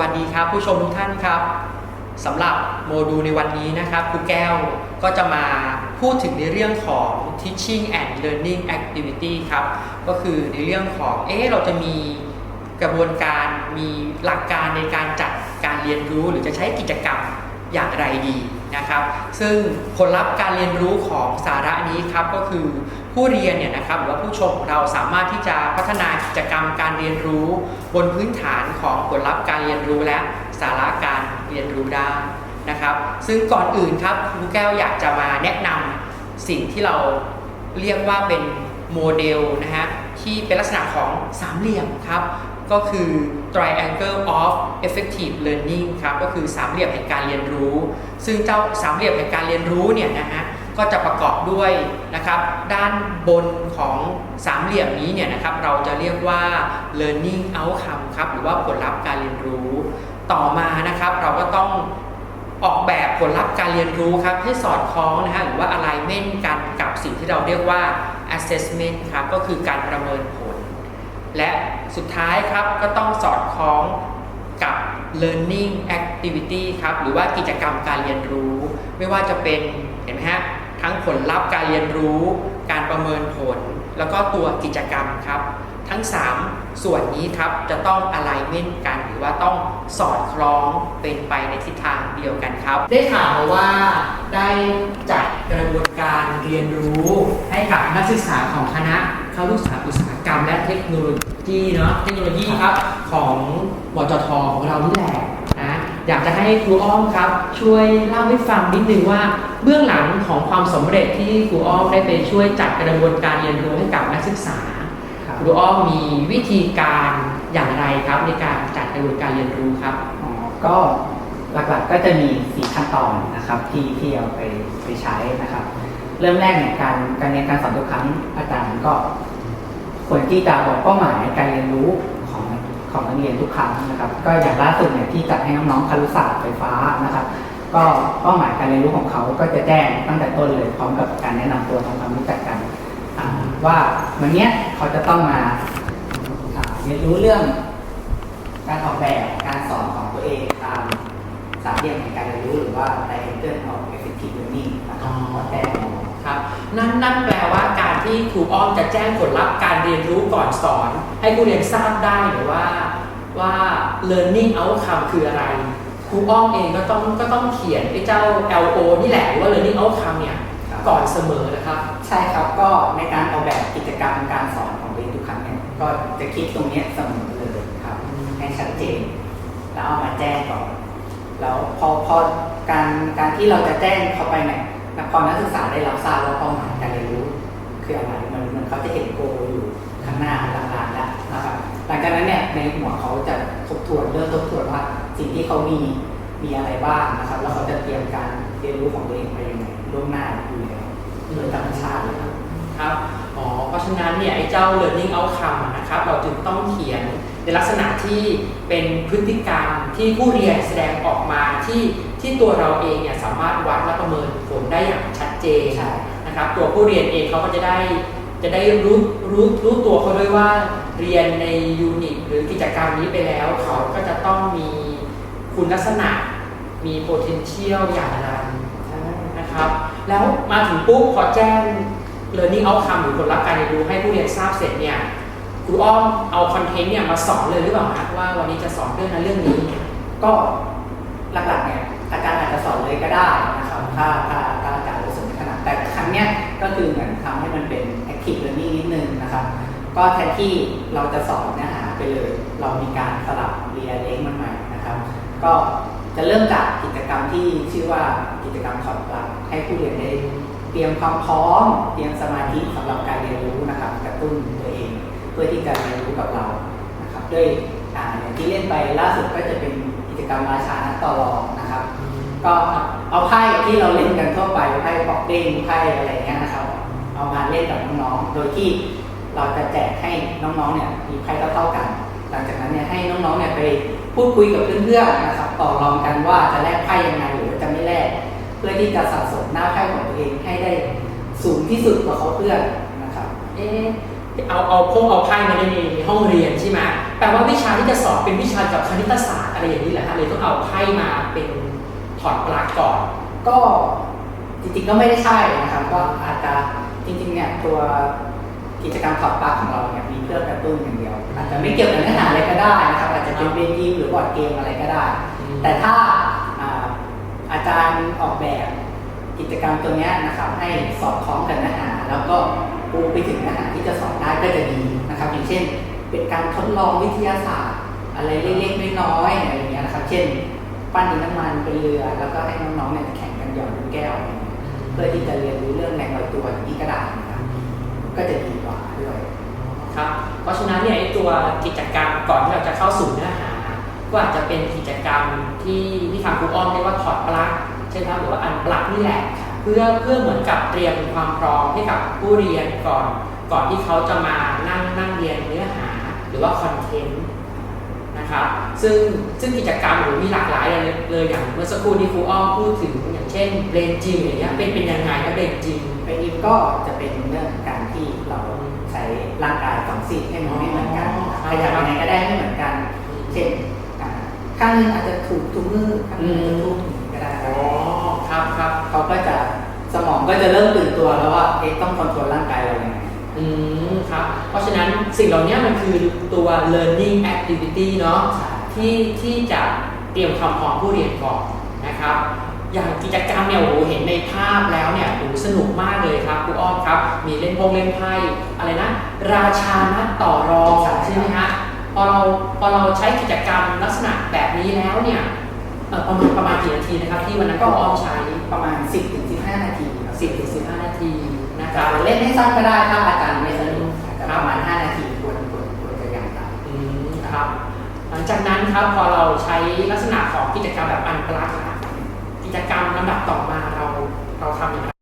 วัสดีครับ ผู้ชมทุกท่านครับสำหรับโมดูลในวันนี้นะครับครูแก้วก็จะมาพูดถึงในเรื่องของ teaching and learning activity ครับ ก็คือในเรื่องของเอ๊ะเราจะมีกระบวนการมีหลักการในการจัดการเรียนรู้หรือจะใช้กิจกรรมอย่างไรดีนะครับ ซึ่งผลลัพธ์การเรียนรู้ของสาระนี้ครับก็คือ ผู้เรียนเนี่ยนะครับหรือว่าผู้ชมของเราสามารถที่จะพัฒนากิจกรรมการเรียนรู้ บนพื้นฐานของผลลัพธ์การเรียนรู้และสาระการเรียนรู้ได้นะครับ ซึ่งก่อนอื่นครับครูแก้วอยากจะมาแนะนำสิ่งที่เราเรียกว่าเป็นโมเดลนะฮะที่เป็นลักษณะของสามเหลี่ยมครับ ก็คือ triangle of effective learning ครับก็คือสามเหลี่ยมแห่งการเรียนรู้ ซึ่งเจ้าสามเหลี่ยมแห่งการเรียนรู้เนี่ยนะฮะ ก็จะประกอบด้วยนะครับด้านบนของสามเหลี่ยมนี้เนี่ยนะครับเราจะเรียกว่า learning outcome ครับหรือว่าผลลัพธ์การเรียนรู้ ต่อมานะครับเราก็ต้องออกแบบผลลัพธ์การเรียนรู้ครับให้สอดคล้องนะฮะหรือว่า alignment กันกับสิ่งที่เราเรียกว่า assessment ครับก็คือการประเมินผล และสุดท้ายครับก็ต้องสอดคล้องกับ learning activity ครับหรือว่ากิจกรรมการเรียนรู้ ไม่ว่าจะเป็นเห็นไหมฮะ ทั้งผลลัพธ์การเรียนรู้ การประเมินผล แล้วก็ตัวกิจกรรมครับ ทั้ง 3 ส่วนนี้ครับจะต้อง alignment กันหรือว่าต้องสอดคล้องเป็นไปในทิศทางเดียวกันครับ ได้ข่าวมาว่าได้จัดกระบวนการเรียนรู้ให้กับนักศึกษาของคณะเข้าศึกษาอุตสาหกรรมและเทคโนโลยีเนาะเทคโนโลยีครับของมจทของเรานี่แหละ อยากจะให้ครูอ้อมครับ ช่วยเล่าให้ฟังนิดนึงว่า เบื้องหลังของความสำเร็จที่ครูอ้อมได้ไปช่วยจัดกระบวนการเรียนรู้ให้กับนักศึกษาครูอ้อมมีวิธีการอย่างไรครับในการจัดกระบวนการเรียนรู้ครับอ๋อก็หลักๆก็จะมีสี่ขั้นตอนนะครับที่ที่เอาไปไปใช้นะครับ เริ่มแรกเนี่ยการการเรียนการสอนทุกครั้งอาจารย์ก็ควรที่จะบอกเป้าหมายการเรียนรู้ ของของนักเรียนทุกครั้งนะครับ ก็อย่างล่าสุดเนี่ยที่จัดให้น้องๆคารุศาสตร์ไฟฟ้านะครับ ก็เป้าหมายการเรียนรู้ของเขาก็จะแจ้งตั้งแต่ต้นเลยพร้อมกับการแนะนำตัวทำความรู้จักกันอ่าว่าวันเนี้ยเขาจะต้องมาอ่าเรียนรู้เรื่อง การออกแบบการสอนของตัวเองตามสามเหลี่ยมแห่งการเรียนรู้หรือว่า Triangle of Effective Learning นะครับอ๋อขอแจ้งครับนั่นนั่นแปลว่าการ ที่ครูอ้อมจะแจ้งผลลัพธ์การเรียนรู้ก่อนสอน ให้ผู้เรียนทราบได้หรือว่าว่า learning outcome คืออะไรครูอ้อมเองก็ต้องก็ต้องเขียนไอ้เจ้า LO นี่แหละหรือว่า learning outcome เนี่ยครับก่อนเสมอนะครับ ใช่ครับก็ในการออกแบบกิจกรรมการสอนของตัวเองทุกครั้งเนี่ยก็จะคิดตรงเนี้ยเสมอเลยครับให้ชัดเจน แล้วเอามาแจ้งก่อนแล้วพอพอการการที่เราจะแจ้งเข้าไปเนี่ยพอนักศึกษาได้รับทราบว่าเป้าหมายการเรียนรู้ คืออะไรมันมันเขาจะเห็นโกอยู่ข้างหน้าลางๆแล้วนะครับหลังจากนั้นเนี่ยในหัวเขาจะทบทวนเริ่มทบทวนว่าสิ่งที่เขามีมีอะไรบ้างนะครับ แล้วเขาจะเตรียมการเรียนรู้ของตัวเองไปยังไงล่วงหน้าอยู่แล้วโดยธรรมชาติเลยครับครับอ๋อเพราะฉะนั้นเนี่ยไอ้เจ้า learning outcome อะนะครับ เราจึงต้องเขียนในลักษณะที่เป็นพฤติกรรมที่ผู้เรียนแสดงออกมาที่ที่ตัวเราเองเนี่ยสามารถวัดและประเมินผลได้อย่างชัดเจนใช่ นะครับ ตัวผู้เรียนเองเขาก็จะได้จะได้รู้รู้รู้ตัวเขาด้วยว่าเรียนในยูนิตหรือกิจกรรมนี้ไปแล้ว เขาก็จะต้องมีคุณลักษณะมี potential อย่างไรนะครับ แล้วมาถึงปุ๊บพอแจ้ง learning outcome หรือผลลัพธ์การเรียนรู้ให้ผู้เรียนทราบเสร็จเนี่ยครูอ้อมเอาคอนเทนต์เนี่ยมาสอนเลยหรือเปล่าฮะว่าวันนี้จะสอนเรื่องนั้นเรื่องนี้ ก็หลักๆเนี่ยอาจารย์อาจจะสอนเลยก็ได้นะครับถ้าถ้า นี้ก็คือเหมือนทำให้มันเป็น active learning นิดนึงนะครับ ก็แทนที่เราจะสอนเนื้อหาไปเลย เรามีการสลับเรียนเล้งมันใหม่นะครับ ก็จะเริ่มจากกิจกรรมที่ชื่อว่ากิจกรรมถอดปลั๊กให้ผู้เรียนได้เตรียมความพร้อม เตรียมสมาธิสำหรับการเรียนรู้นะครับกระตุ้นตัวเอง เพื่อที่จะเรียนรู้กับเรานะครับด้วยอ่าอย่างที่เล่นไปล่าสุดก็จะเป็นกิจกรรมราชานักต่อรองนะครับ ก็ เอาไพ่ที่เราเล่นกันทั่วไปไพ่ปอกเด้งไพ่อะไรเงี้ยนะครับ เอามาเล่นกับน้องๆ โดยที่เราจะแจกให้น้องๆเนี่ยมีไพ่เท่าๆกัน หลังจากนั้นเนี่ยให้น้องๆเนี่ยไปพูดคุยกับเพื่อนๆนะครับต่อรองกันว่าจะแลกไพ่ยังไงหรือว่าจะไม่แลกเพื่อที่จะสะสมหน้าไพ่ของตัวเองให้ได้สูงที่สุดกว่าเขาเพื่อนนะครับเอ๊เอาเอาพวกเอาไพ่มาในห้องเรียนใช่ไหมแปลว่าวิชาที่จะสอนเป็นวิชากับคณิตศาสตร์อะไรอย่างนี้แหละฮะเลยต้องเอาไพ่มาเป็น ถอดปลั๊กก่อน ก็จริงๆก็ไม่ได้ใช่นะครับ ก็อาจจะจริงๆเนี่ยตัวกิจกรรมถอดปลั๊กของเราเนี่ยมีเพื่อกระตุ้นอย่างเดียว อาจจะไม่เกี่ยวกับเนื้อหาอะไรก็ได้นะครับ อาจจะเป็นเวทีหรือบอร์ดเกมอะไรก็ได้อืมแต่ถ้าอ่าอาจารย์ออกแบบกิจกรรมตัวเนี้ยนะครับ ให้สอดคล้องกับเนื้อหา แล้วก็ปูไปถึงเนื้อหาที่จะสอนได้ก็จะดีนะครับ อย่างเช่น เป็นการทดลองวิทยาศาสตร์ อะไรเล็กๆน้อยๆอะไรอย่างเงี้ยนะครับ เช่น ปั้นดินน้ำมันเป็นเรือ แล้วก็ให้น้องๆเนี่ยแข่งกันหยอดลูกแก้ว เพื่อที่จะเรียนรู้เรื่องแรงลอยตัวอย่างนี้ก็ได้นะครับก็จะดีกว่าด้วยครับเพราะฉะนั้นเนี่ยไอ้ตัวกิจกรรมก่อนที่เราจะเข้าสู่เนื้อหา ก็อาจจะเป็นกิจกรรมที่ที่ทางครูอ้อมเรียกว่าถอดปลั๊กใช่ไหมครับหรือว่าอันปลั๊กนี่แหละเพื่อเพื่อเหมือนกับเตรียมความพร้อมให้กับผู้เรียนก่อน ก่อนที่เขาจะมานั่งนั่งเรียนเนื้อหา หรือว่าคอนเทนต์ นะครับ ซึ่งซึ่งกิจกรรมหรือมีหลากหลายเลยเลยอย่างเมื่อสักครู่ที่ครูอ้อมพูดถึงอย่างเช่นเบรนจิมอย่างเงี้ยเป็นเป็นยังไงนะเบรนจิมไปอีกก็จะเป็นเรื่องการที่เราใช้ร่างกายสองซีกให้มันไม่เหมือนกันอ๋อขยับยังไงก็ได้ไม่เหมือนกัน เช่นอ่าข้างหนึงอาจจะถูกถุงมือข้างหนึงอาจจะถูกถุงก็ได้อ๋อครับครับเขาก็จะสมองก็จะเริ่มตื่นตัวแล้วว่าเอ๊ะต้องคอนโทรลร่างกายเรายังไงอืมค รับเพราะฉะนั้นสิ่งเหล่านี้มันคือตัว learning activity เนาะใช่ที่ที่จะเตรียมความพร้อมผู้เรียนก่อนนะครับ อย่างกิจกรรมเนี่ยโอ้โหเห็นในภาพแล้วเนี่ยโอ้โหสนุกมากเลยครับครูอ้อมครับ มีเล่นพงเล่นไพ่อะไรนะ ราชานัดต่อรองใช่ไหมฮะพอเราพอเราใช้กิจกรรมลักษณะแบบนี้แล้วเนี่ยเอ่อประมาณประมาณกี่นาทีนะครับ ที่วันนั้นครูอ้อมใช้ประมาณ 10ถึง15 นาทีครับ10ถึง15 นาทีนะคครัรับบเล่นให้สั้นก็ได้ถ้าอาจารย์ไม่สนุกอา ประมาณ5นาทีควรควรควรจะยังตามอืมครับ หลังจากนั้นครับพอเราใช้ลักษณะของกิจกรรมแบบอันปลักกิจกรรมลำดับต่อมาเราเราทำอย่างไร